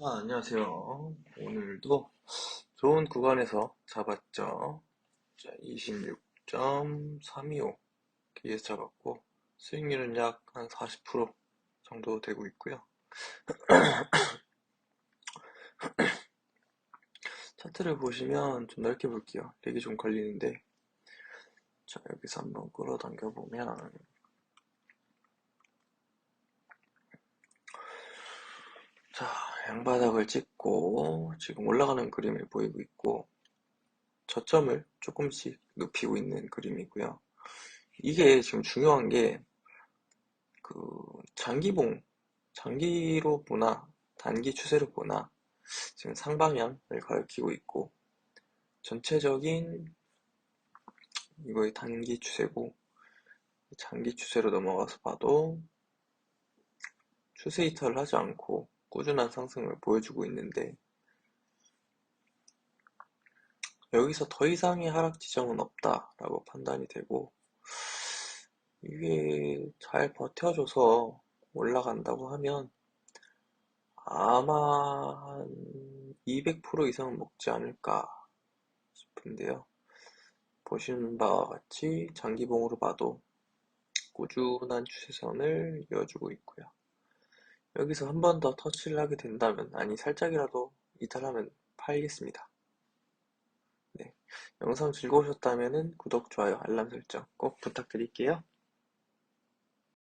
아, 안녕하세요. 오늘도 좋은 구간에서 잡았죠. 자, 26.325 기에서 잡았고, 수익률은 약 한 40% 정도 되고 있고요. 차트를 보시면 좀 넓게 볼게요. 렉이 좀 걸리는데, 자, 여기서 한번 끌어당겨 보면, 자, 양바닥을 찍고, 지금 올라가는 그림을 보이고 있고, 저점을 조금씩 눕히고 있는 그림이고요. 이게 지금 중요한 게, 그, 장기봉, 장기로 보나, 단기 추세로 보나, 지금 상방향을 가리키고 있고, 전체적인 이거의 단기 추세고, 장기 추세로 넘어가서 봐도 추세 이탈을 하지 않고 꾸준한 상승을 보여주고 있는데, 여기서 더 이상의 하락 지점은 없다라고 판단이 되고, 이게 잘 버텨줘서 올라간다고 하면 아마 한 200% 이상은 먹지 않을까 싶은데요. 보시는 바와 같이 장기봉으로 봐도 꾸준한 추세선을 이어주고 있고요. 여기서 한 번 더 터치를 하게 된다면, 아니 살짝이라도 이탈하면 팔겠습니다. 네, 영상 즐거우셨다면 구독, 좋아요, 알람 설정 꼭 부탁드릴게요.